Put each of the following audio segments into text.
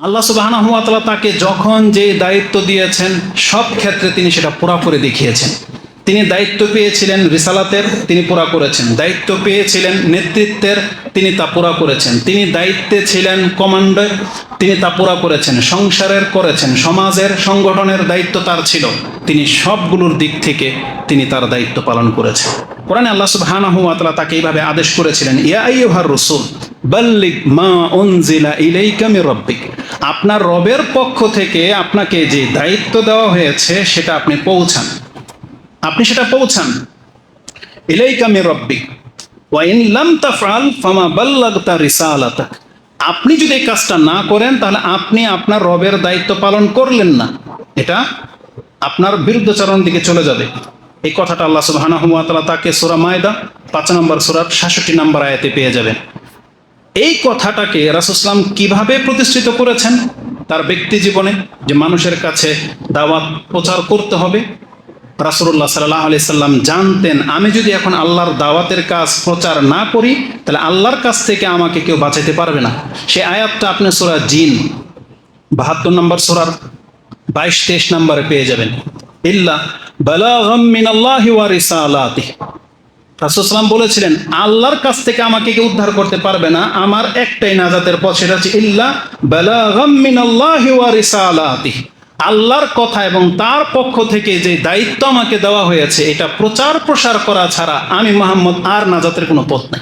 আল্লাহ সুবাহ তাকে যখন যে দায়িত্ব দিয়েছেন, সব ক্ষেত্রে তিনি সেটা পুরা করে দেখিয়েছেন। তিনি দায়িত্ব পেয়েছিলেন রিসালাতের, তিনি পুরা করেছেন। দায়িত্ব পেয়েছিলেন নেতৃত্বের, তিনি তা পুরা করেছেন। তিনি দায়িত্বে ছিলেন কমান্ডার, তিনি তা পুরা করেছেন। সংসারের করেছেন, সমাজের, সংগঠনের দায়িত্ব তার ছিল। তিনি সবগুলোর দিক থেকে তিনি তার দায়িত্ব পালন করেছেন। কোরআনে আল্লাহ সুবহানাহু ওয়া তাআলা তাকে এইভাবে আদেশ করেছিলেন, ইয়া আইয়ুহার রাসূল, বাল্লিগ মা উনজিলা ইলাইকা মির রাব্বিক। আপনার রবের পক্ষ থেকে আপনাকে যে দায়িত্ব দেওয়া হয়েছে, সেটা আপনি পৌঁছান। আপনি সেটা পৌঁছান। ইলাইকা মির রাব্বিক। ওয়া ইন লাম তাফআল ফামা বাল্লাগতা রিসালাতাক। আপনি যদি এই কাজটা না করেন, তাহলে আপনি আপনার রবের দায়িত্ব পালন করলেন না। এটা আপনার বিরুদ্ধাচরণ দিকে চলে যাবে। এই কথাটা আল্লাহ তাআলা তাকে সূরা মায়দা পাঁচ নম্বর সূরার 66 নম্বর আয়াতে পেয়ে যাবেন। এই কথাটাকে রাসুসলাম কীভাবে প্রতিষ্ঠিত করেছেন? তার ব্যক্তি জীবনে যে মানুষের কাছে দাওয়াত প্রচার করতে হবে রাসুল্লাহ সাল্লাহ আলি সাল্লাম জানতেন, আমি যদি এখন আল্লাহর দাওয়াতের কাজ প্রচার না করি, তাহলে আল্লাহর কাছ থেকে আমাকে কেউ বাঁচাতে পারবে না। সে আয়াতটা আপনি সোরা জিন, বাহাত্তর নম্বর সোরার বাইশ, তেইশ নম্বরে পেয়ে যাবেন। ইল্লা বালাগাম মিনাল্লাহি ওয়া রিসালাতিহি। রাসুসলাম বলেছিলেন, আল্লাহর কাছ থেকে আমাকে কেউ উদ্ধার করতে পারবে না। আমার একটাই নাজাতের পথ সেটা হচ্ছে আল্লাহর কথা এবং তার পক্ষ থেকে যে দায়িত্ব আমাকে দেওয়া হয়েছে, এটা প্রচার প্রসার করা ছাড়া আমি মোহাম্মদ আর নাজাতের কোনো পথ নাই।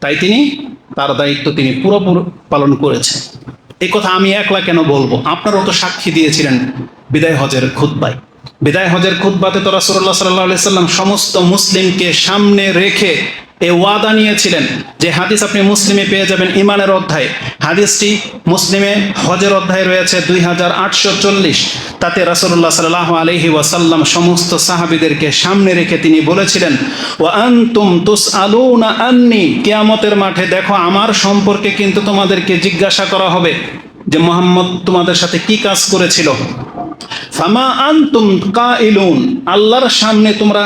তাই তিনি, তার দায়িত্ব তিনি পুরোপুরি পালন করেছেন। এই কথা আমি একলা কেন বলব? আপনারাও তো সাক্ষী দিয়েছিলেন বিদায় হজের খুদ্বায় বিদায় হজের খুদ্বাতে তো রাসুল্লাহ সাল্লাহ সাল্লাম সমস্ত মুসলিমকে সামনে রেখে এ ওয়াদা নিয়েছিলেন যে হাদিস আপনি মুসলিমে পেয়ে যাবেন ইমানের অধ্যায়। হাদিসটি মুসলিমে হজের অধ্যায় রয়েছে দুই হাজার আটশো চল্লিশ। তাতে রাসুল্লাহ সাল্লাহ আলহি ওয়াসাল্লাম সমস্ত সাহাবিদেরকে সামনে রেখে তিনি বলেছিলেন ও আন্তুম তুস আলুনা আন্নি। কেয়ামতের মাঠে দেখো, আমার সম্পর্কে কিন্তু তোমাদেরকে জিজ্ঞাসা করা হবে যে, মোহাম্মদ তোমাদের সাথে কি কাজ করেছিল? ফামা আনতুম কাইলুন। আল্লাহর সামনে তোমরা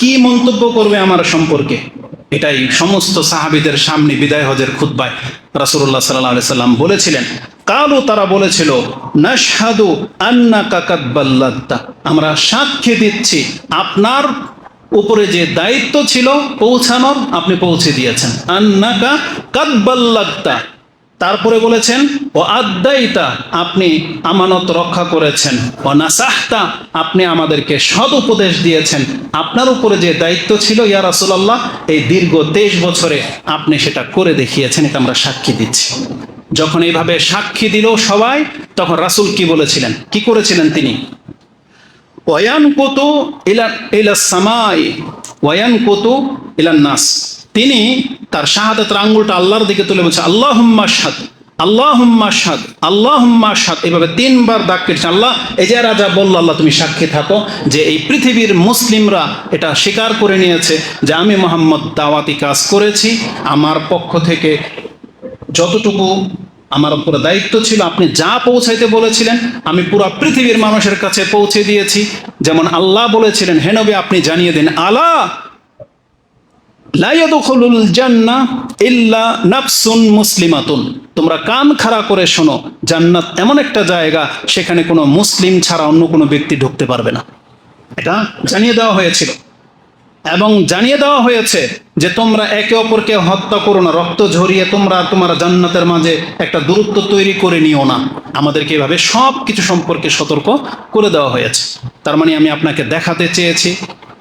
কি মন্তব্য করবে আমার সম্পর্কে? এটাই সমস্ত সাহাবিদের সামনে বিদায় হজের খুদ্বায় রাসূলুল্লাহ সাল্লাল্লাহু আলাইহি সাল্লাম বলেছিলেন, কালু তারা বলেছিল, নাশহাদু আন্নাকা কাদবাল্লাত্তা আমরা সাক্ষী দিচ্ছি, আপনার উপরে যে দায়িত্ব ছিল পৌঁছানোর, আপনি পৌঁছে দিয়েছেন। আন্নাকা কাদবাল্লাত্তা তারপরে বলেছেন, ও আদাইতা আপনি আমানত রক্ষা করেছেন। ও নাসাহতা, আপনি আমাদেরকে সদ উপদেশ দিয়েছেন। আপনার উপরে যে দায়িত্ব ছিল, ইয়া রাসূলুল্লাহ, এই দীর্ঘ তেইশ বছরে আপনি সেটা করে দেখিয়েছেন, এটা আমরা সাক্ষী দিচ্ছি। যখন এইভাবে সাক্ষী দিল সবাই, তখন রাসূল কি বলেছিলেন? কি করেছিলেন তিনি? ওয়ান কুতু ইলা ইলা সামাই ওয়ান কুতু ইলান নাস। তিনি তার শাহাদাতের আঙ্গুলটা আল্লাহর দিকে তুলে বলছে আল্লাহ শাদ আল্লাহ শাদ আল্লাহ শাদ এভাবে তিনবার দাগ কেটেছে। আল্লাহ, এই যে রাজা বলল, আল্লাহ তুমি সাক্ষী থাকো যে এই পৃথিবীর মুসলিমরা এটা স্বীকার করে নিয়েছে যে আমি মোহাম্মদ দাওয়াতি কাজ করেছি। আমার পক্ষ থেকে যতটুকু আমার উপরে দায়িত্ব ছিল, আপনি যা পৌঁছাইতে বলেছিলেন, আমি পুরো পৃথিবীর মানুষের কাছে পৌঁছে দিয়েছি। যেমন আল্লাহ বলেছিলেন হেনবে আপনি জানিয়ে দিন, আলা মুসলিমাতুন। তোমরা কান খাড়া করে শোনো, জান্নাত এমন একটা জায়গা সেখানে কোনো মুসলিম ছাড়া অন্য কোনো ব্যক্তি ঢুকতে পারবে না। এটা জানিয়ে দেওয়া হয়েছিল। এবং জানিয়ে দেওয়া হয়েছে যে তোমরা একে অপরকে হত্যা করো না, রক্ত ঝরিয়ে তোমরা তোমার জান্নাতের মাঝে একটা দূরত্ব তৈরি করে নিও না। আমাদেরকে এভাবে সব কিছু সম্পর্কে সতর্ক করে দেওয়া হয়েছে। তার মানে আমি আপনাকে দেখাতে চেয়েছি।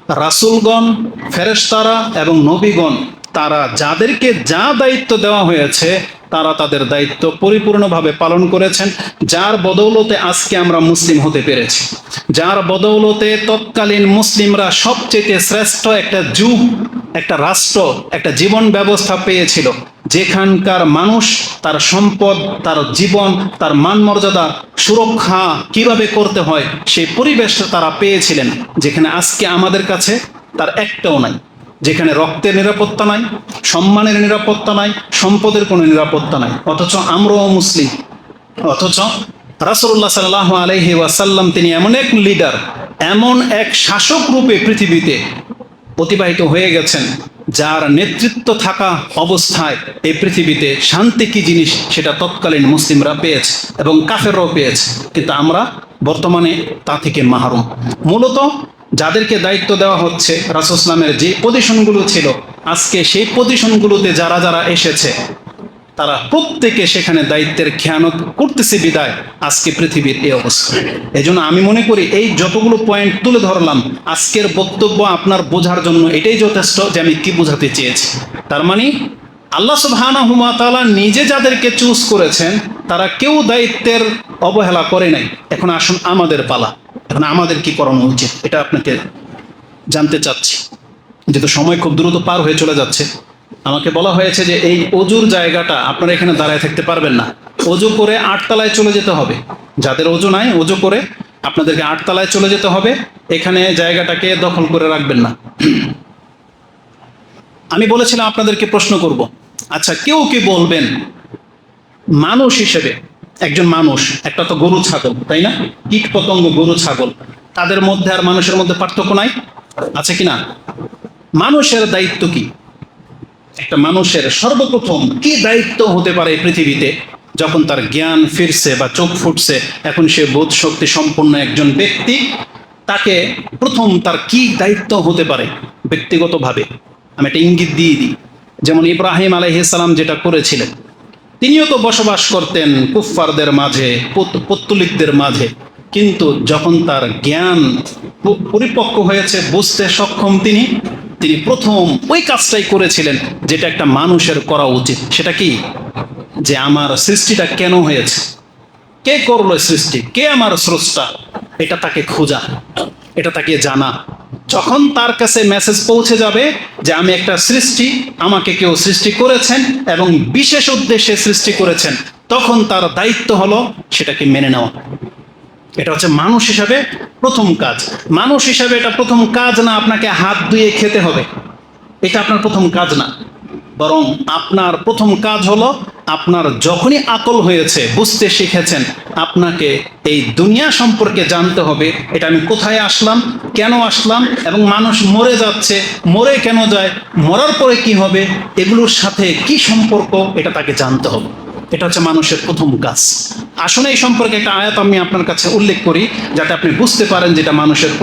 রাসুলগণ ফেরেস্তারা এবং নবীগণ, তারা যাদেরকে যা দায়িত্ব দেওয়া হয়েছে, তারা তাদের দায়িত্ব পরিপূর্ণভাবে পালন করেছেন, যার বদৌলতে আজকে আমরা মুসলিম হতে পেরেছি। যার বদৌলতে তৎকালীন মুসলিমরা সবচেয়ে শ্রেষ্ঠ একটা যুগ, একটা রাষ্ট্র, একটা জীবন ব্যবস্থা পেয়েছিল। যেখানকার মানুষ, তার সম্পদ, তার জীবন, তার মান মর্যাদা সুরক্ষা কীভাবে করতে হয়, সেই পরিবেশটা তারা পেয়েছিলেন। যেখানে আজকে আমাদের কাছে তার একটাও নাই। যেখানে রক্তের নিরাপত্তা নাই, সম্মানের নিরাপত্তা নাই, সম্পদের কোনো নিরাপত্তা নাই। অথচ আমরাও মুসলিম। অথচ রাসুল্লাহ সাল্লাহ আলহি ওয়াসাল্লাম তিনি এমন এক লিডার এমন এক শাসক রূপে পৃথিবীতে অতিবাহিত হয়ে গেছেন। যার নেতৃত্ব থাকা অবস্থায় এই পৃথিবীতে শান্তি কি জিনিস সেটা তৎকালীন মুসলিমরা পেয়েছে এবং কাফেররাও পেয়েছে। কিন্তু আমরা বর্তমানে তা থেকে মাহরুম। মূলত যাদেরকে দায়িত্ব দেওয়া হচ্ছে রাসুসলামের যে পজিশনগুলো ছিল, আজকে সেই পজিশনগুলোতে যারা যারা এসেছে তারা প্রত্যেকে সেখানে দায়িত্বের খেয়ানত করতেছে বিদায়। আজকে পৃথিবীর এই অবস্থা। জন্য আমি মনে করি এই যতগুলো পয়েন্ট তুলে ধরলাম, আজকের বক্তব্য আপনার বোঝার জন্য এটাই যথেষ্ট যে আমি কি বোঝাতে চেয়েছি। তার মানে আল্লাহ সুবহানাহু ওয়া তাআলা নিজে যাদেরকে চুজ করেছেন, তারা কেউ দায়িত্বের অবহেলা করে নাই। এখন আসুন আমাদের পালা। এখন আমাদের কি করানো উচিত? এটা আপনাকে জানতে চাচ্ছি। যেহেতু সময় খুব দ্রুত পার হয়ে চলে যাচ্ছে। আমাকে বলা হয়েছে যে এই অজুর জায়গাটা আপনারা এখানে দাঁড়ায় থাকতে পারবেন না। অজু করে আটতলায় চলে যেতে হবে। যাদের অজু নাই, অজু করে আপনাদেরকে আটতলায় চলে যেতে হবে। এখানে জায়গাটাকে দখল করে রাখবেন না। আমি বলেছিলাম আপনাদেরকে প্রশ্ন করব। আচ্ছা কেউ কি বলবেন মানুষ হিসেবে, একজন মানুষ, একটা তো গরু ছাগল, তাই না? কীট পতঙ্গ, গরু, ছাগল। তাদের মধ্যে আর মানুষের মধ্যে পার্থক্য নাই? আছে কি না? মানুষের দায়িত্ব কি? একটা মানুষের সর্বপ্রথম কি দায়িত্ব হতে পারে পৃথিবীতে? যখন তার জ্ঞান ফিরছে বা চোখ ফুটছে, এখন সে বোধ শক্তি সম্পন্ন একজন ব্যক্তি, তাকে প্রথম তার কি দায়িত্ব হতে পারে? ব্যক্তিগতভাবে আমি একটা ইঙ্গিত দিয়ে দিই। যেমন ইব্রাহিম আলাইহিসালাম যেটা করেছিলেন, তিনিও তো বসবাস করতেন কুফফারদের মাঝে, পত- পত্তলিকদের মাঝে। কিন্তু যখন তার জ্ঞান পরিপক্ক হয়েছে, বুঝতে সক্ষম তিনি তিনি প্রথম ওই কাজটাই করেছিলেন যেটা একটা মানুষের করা উচিত। সেটা কি? যে আমার সৃষ্টিটা কেন হয়েছে? কে করল সৃষ্টি? কে আমার স্রষ্টা? এটা তাকে খোঁজা। এটা তাকে জানা। যখন তার কাছে মেসেজ পৌঁছে যাবে যে আমি একটা সৃষ্টি, আমাকে কেউ সৃষ্টি করেছেন এবং বিশেষ উদ্দেশ্যে সৃষ্টি করেছেন, তখন তার দায়িত্ব হলো সেটাকে মেনে নেওয়া। এটা হচ্ছে মানুষ হিসাবে প্রথম কাজ। মানুষ হিসাবে এটা প্রথম কাজ না আপনাকে হাত ধুয়ে খেতে হবে। এটা আপনার প্রথম কাজ না। বরং আপনার প্রথম কাজ হলো আপনার যখনই আকল হয়েছে, বুঝতে শিখেছেন, আপনাকে এই দুনিয়া সম্পর্কে জানতে হবে, এটা আমি কোথায় আসলাম, কেন আসলাম, এবং মানুষ মরে যাচ্ছে, মরে কেন যায়, মরার পরে কি হবে, এগুলোর সাথে কি সম্পর্ক, এটা তাকে জানতে হবে। এটা হচ্ছে মানুষের প্রথম কাজ। আসলে এই সম্পর্কে একটা আয়াত আমি আপনার কাছে উল্লেখ করি, যাতে আপনি বুঝতে পারেন যেটা মানুষের